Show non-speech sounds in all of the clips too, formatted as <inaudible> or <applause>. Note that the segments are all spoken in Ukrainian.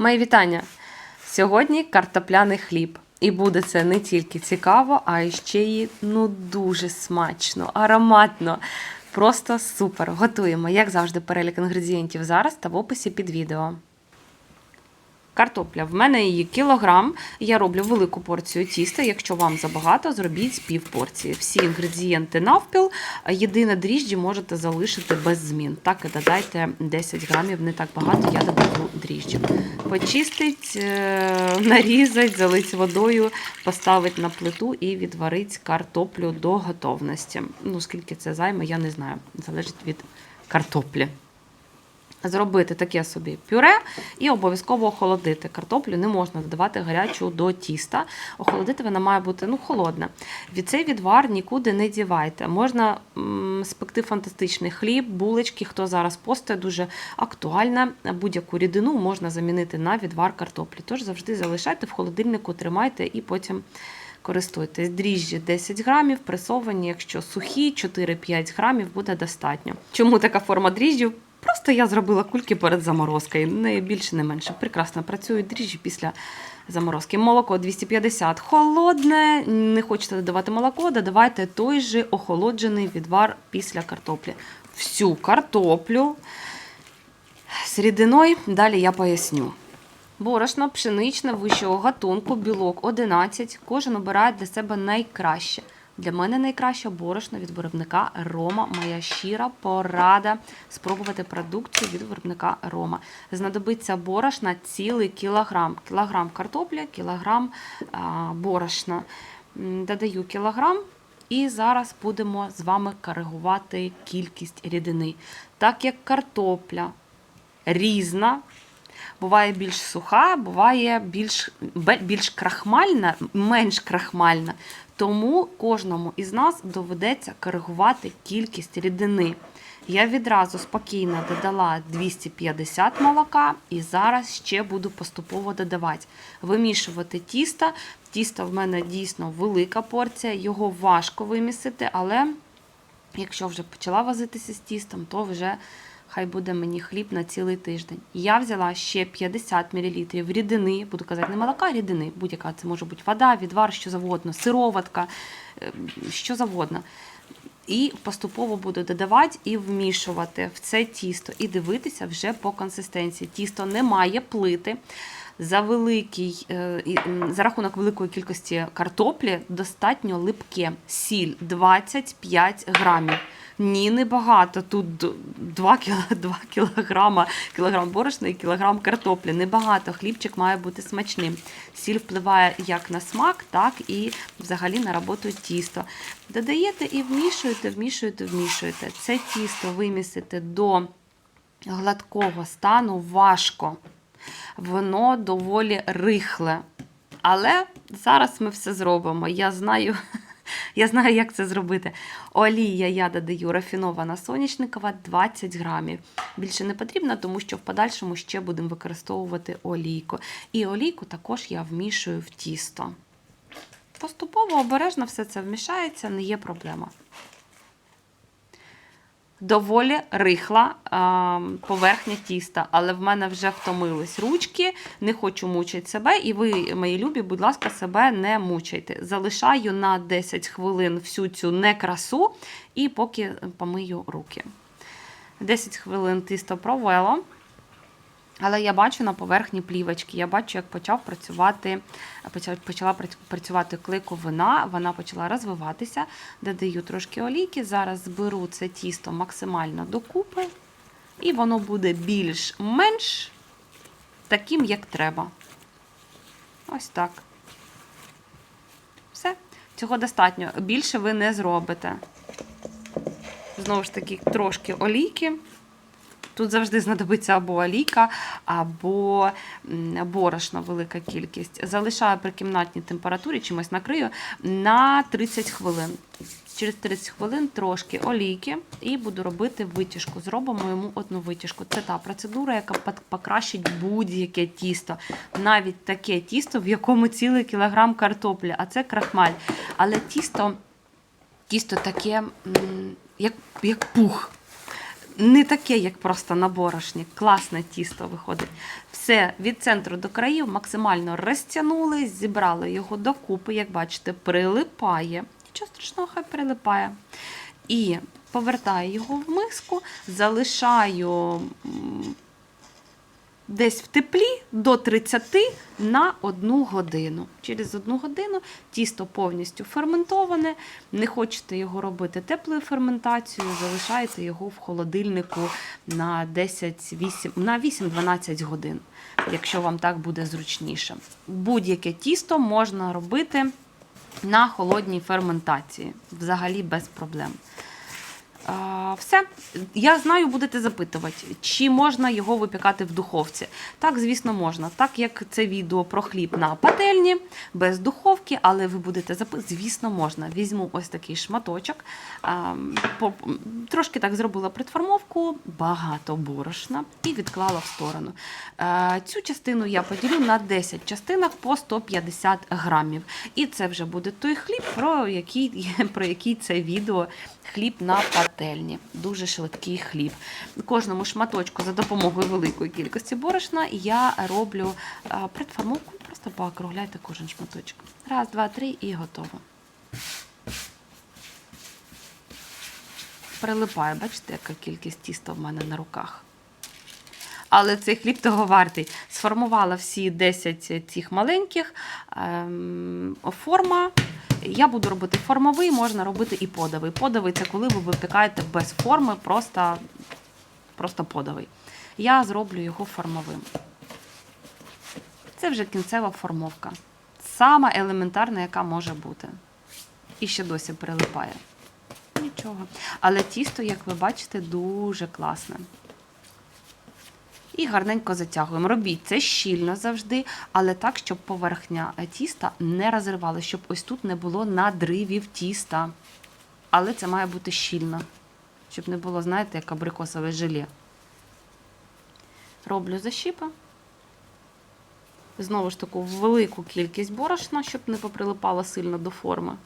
Мої вітання! Сьогодні картопляний хліб. І буде це не тільки цікаво, а ще й ну дуже смачно, ароматно. Просто супер. Готуємо, як завжди, перелік інгредієнтів зараз та в описі під відео. Картопля. В мене її кілограм. Я роблю велику порцію тіста. Якщо вам забагато, зробіть з пів порції. Всі інгредієнти навпіл. Єдине дріжджі можете залишити без змін. Так і додайте 10 грамів, не так багато, я додаю дріжджі. Почистить, е, нарізать, залить водою, поставить на плиту і відварить картоплю до готовності. Ну, скільки це займе, я не знаю. Залежить від картоплі зробити таке собі пюре і обов'язково охолодити. Картоплю не можна додавати гарячу до тіста. Охолодити вона має бути ну, холодна. Від цей відвар нікуди не дівайте. Можна спекти фантастичний хліб, булочки, хто зараз постає, дуже актуальна. Будь-яку рідину можна замінити на відвар картоплі. Тож завжди залишайте в холодильнику, тримайте і потім. Користуйтесь дріжджі 10 грамів, пресовані, якщо сухі, 4-5 грамів буде достатньо. Чому така форма дріжджів? Просто я зробила кульки перед заморозкою, не більше, не менше. Прекрасно працюють дріжджі після заморозки. Молоко 250 холодне. Не хочете додавати молоко, додавайте той же охолоджений відвар після картоплі. Всю картоплю з рідиною, далі я поясню. Борошно пшеничне вищого гатунку, білок 11. Кожен обирає для себе найкраще. Для мене найкраще борошно від виробника Рома. Моя щира порада спробувати продукцію від виробника Рома. Знадобиться борошна цілий кілограм. Кілограм картопля, кілограм борошна. Додаю кілограм. І зараз будемо з вами коригувати кількість рідини. Так як картопля різна, буває більш суха, буває більш, більш крахмальна, менш крахмальна. Тому кожному із нас доведеться коригувати кількість рідини. Я відразу спокійно додала 250 молока і зараз ще буду поступово додавати. Вимішувати тісто. Тісто в мене дійсно велика порція, його важко вимісити, але якщо вже почала возитися з тістом, то вже хай буде мені хліб на цілий тиждень. Я взяла ще 50 мл рідини, буду казати, не молока, а рідини. Будь-яка це може бути вода, відвар, що завгодно, сироватка, е, що завгодно. І поступово буду додавати і вмішувати в це тісто, і дивитися вже по консистенції. Тісто не має плити. За великий, е, за рахунок великої кількості картоплі достатньо липке. Сіль 25 грамів. Ні, не багато. Тут 2, кіл, 2 кілограма, кілограм борошна і кілограм картоплі. Небагато. Хлібчик має бути смачним. Сіль впливає як на смак, так і взагалі на роботу тіста. Додаєте і вмішуєте, вмішуєте, вмішуєте. Це тісто вимісити до гладкого стану важко. Воно доволі рихле. Але зараз ми все зробимо. Я знаю, <laughs> я знаю, як це зробити. Олія я додаю рафінована соняшникова 20 грамів. Більше не потрібно, тому що в подальшому ще будемо використовувати олійку. І олійку також я вмішую в тісто. Поступово обережно все це вмішається, не є проблема. Доволі рихла а, поверхня тіста, але в мене вже втомились ручки, не хочу мучити себе. І ви, мої любі, будь ласка, себе не мучайте. Залишаю на 10 хвилин всю цю некрасу і поки помию руки. 10 хвилин тісто провело. Але я бачу на поверхні плівочки, я бачу, як почав працювати, почала працювати клейковина, вона почала розвиватися. Додаю трошки олійки. Зараз зберу це тісто максимально докупи, і воно буде більш-менш таким, як треба. Ось так. Все. Цього достатньо. Більше ви не зробите. Знову ж таки, трошки олійки. Тут завжди знадобиться або олійка, або борошно, велика кількість. Залишаю при кімнатній температурі, чимось накрию на 30 хвилин. Через 30 хвилин трошки олійки і буду робити витяжку. Зробимо йому одну витяжку. Це та процедура, яка покращить будь-яке тісто. Навіть таке тісто, в якому цілий кілограм картоплі, а це крахмаль. Але тісто, тісто таке, як, як пух не таке, як просто на борошні. Класне тісто виходить. Все від центру до країв максимально розтягнули, зібрали його докупи, як бачите, прилипає. Нічого страшного, хай прилипає. І повертаю його в миску, залишаю десь в теплі до 30 на одну годину. Через одну годину тісто повністю ферментоване. Не хочете його робити теплою ферментацією, залишаєте його в холодильнику на 10, 8, на 8-12 годин, якщо вам так буде зручніше. Будь-яке тісто можна робити на холодній ферментації, взагалі без проблем. Все, я знаю, будете запитувати, чи можна його випікати в духовці. Так, звісно, можна. Так як це відео про хліб на пательні, без духовки, але ви будете запитувати, звісно, можна. Візьму ось такий шматочок. Трошки так зробила предформовку, багато борошна і відклала в сторону. Цю частину я поділю на 10 частинок по 150 грамів. І це вже буде той хліб, про який, <laughs> про який це відео хліб на пательні. Дуже швидкий хліб. Кожному шматочку за допомогою великої кількості борошна я роблю е, предформовку, просто поокругляйте кожен шматочок. Раз, два, три і готово. Прилипає, бачите, яка кількість тіста в мене на руках. Але цей хліб того вартий. Сформувала всі 10 цих маленьких. Ем, форма. Я буду робити формовий, можна робити і подовий. Подовий це коли ви випікаєте без форми, просто, просто подовий. Я зроблю його формовим. Це вже кінцева формовка. Сама елементарна, яка може бути. І ще досі прилипає. Нічого. Але тісто, як ви бачите, дуже класне. І гарненько затягуємо. Робіть це щільно завжди, але так, щоб поверхня е, тіста не розривала, щоб ось тут не було надривів тіста. Але це має бути щільно, щоб не було, знаєте, як абрикосове желе. Роблю защіпи. Знову ж таку велику кількість борошна, щоб не поприлипало сильно до форми.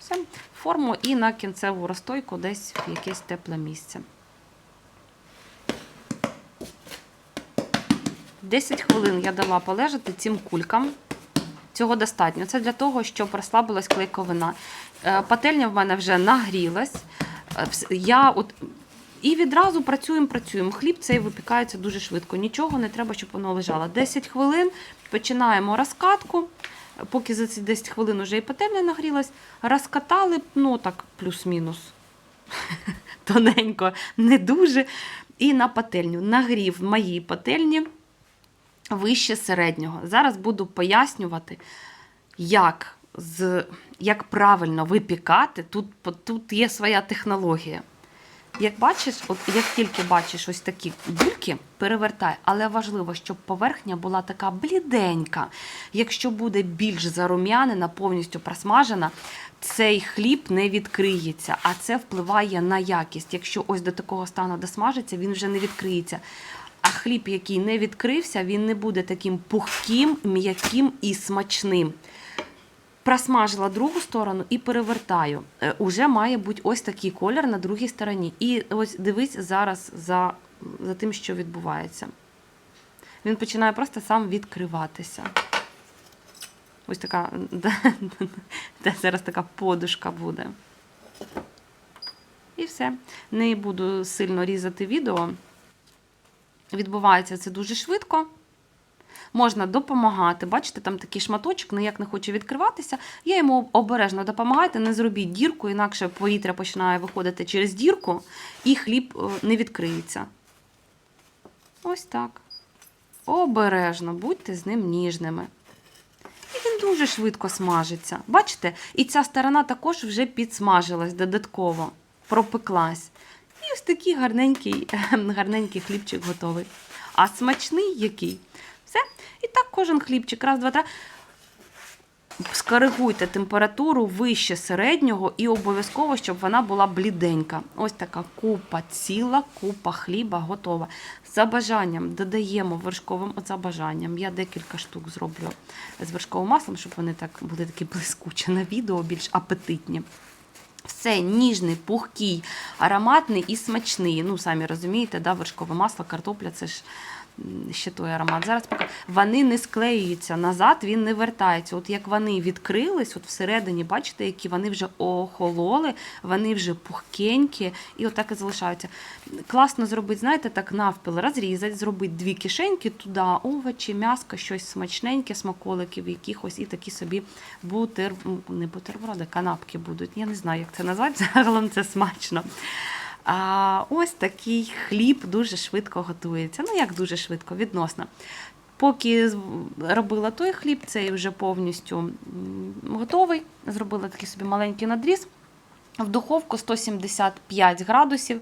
Все. Форму і на кінцеву розстойку десь в якесь тепле місце. 10 хвилин я дала полежати цим кулькам. Цього достатньо. Це для того, щоб розслабилась клейковина. Е, Пательня в мене вже нагрілась. Е, Я от... І відразу працюємо, працюємо. Хліб цей випікається дуже швидко. Нічого не треба, щоб воно лежало. 10 хвилин починаємо розкатку. Поки за ці 10 хвилин вже і пательня нагрілась, розкатали, ну так, плюс-мінус. <laughs> Тоненько, не дуже. І на пательню. Нагрів в моїй пательні вище середнього. Зараз буду пояснювати, як, з, як правильно випікати. Тут, тут є своя технологія. Як бачиш, от як тільки бачиш ось такі бульки, перевертай, але важливо, щоб поверхня була така бліденька. Якщо буде більш зарум'янена, повністю просмажена, цей хліб не відкриється, а це впливає на якість. Якщо ось до такого стану досмажиться, він вже не відкриється. А хліб, який не відкрився, він не буде таким пухким, м'яким і смачним. Просмажила другу сторону і перевертаю. Е, Уже має бути ось такий колір на другій стороні. І ось дивись зараз за, за тим, що відбувається. Він починає просто сам відкриватися. Ось така, <laughs> зараз така подушка буде. І все. Не буду сильно різати відео. Відбувається це дуже швидко. Можна допомагати. Бачите, там такий шматочок ніяк не хоче відкриватися. Я йому обережно допомагайте, не зробіть дірку, інакше повітря починає виходити через дірку, і хліб е, не відкриється. Ось так. Обережно, будьте з ним ніжними. І він дуже швидко смажиться. Бачите? І ця сторона також вже підсмажилась додатково, пропеклась. І ось такий гарненький, <laughs> гарненький хлібчик готовий. А смачний який? Все. І так кожен хлібчик. Раз, два, три. Скоригуйте температуру вище середнього і обов'язково, щоб вона була бліденька. Ось така купа, ціла купа хліба готова. За бажанням додаємо вершковим за бажанням. Я декілька штук зроблю з вершковим маслом, щоб вони так були такі блискучі на відео, більш апетитні. Все ніжний, пухкий, ароматний і смачний. Ну, самі розумієте, да, вершкове масло, картопля це ж ще той аромат. Зараз поки вони не склеюються назад, він не вертається. От як вони відкрились, от всередині, бачите, які вони вже охололи, вони вже пухкенькі, і отак і залишаються. Класно зробити, знаєте, так навпіл розрізати, зробити дві кишеньки туди, овочі, м'яско, щось смачненьке, смаколиків якихось, і такі собі бутер, не бутерброди, канапки будуть. Я не знаю, як це назвати, <laughs> загалом це смачно. А ось такий хліб дуже швидко готується. Ну, як дуже швидко, відносно. Поки робила той хліб, цей вже повністю готовий. Зробила такий собі маленький надріз. В духовку 175 градусів.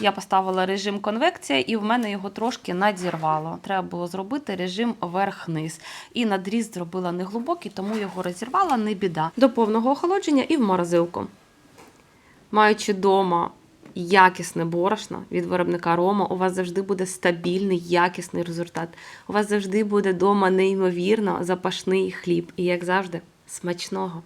Я поставила режим конвекція, і в мене його трошки надірвало. Треба було зробити режим верх-низ. І надріз зробила неглибокий, тому його розірвала, не біда. До повного охолодження і в морозилку. Маючи вдома якісне борошно від виробника Рома, у вас завжди буде стабільний, якісний результат. У вас завжди буде вдома неймовірно запашний хліб. І, як завжди, смачного!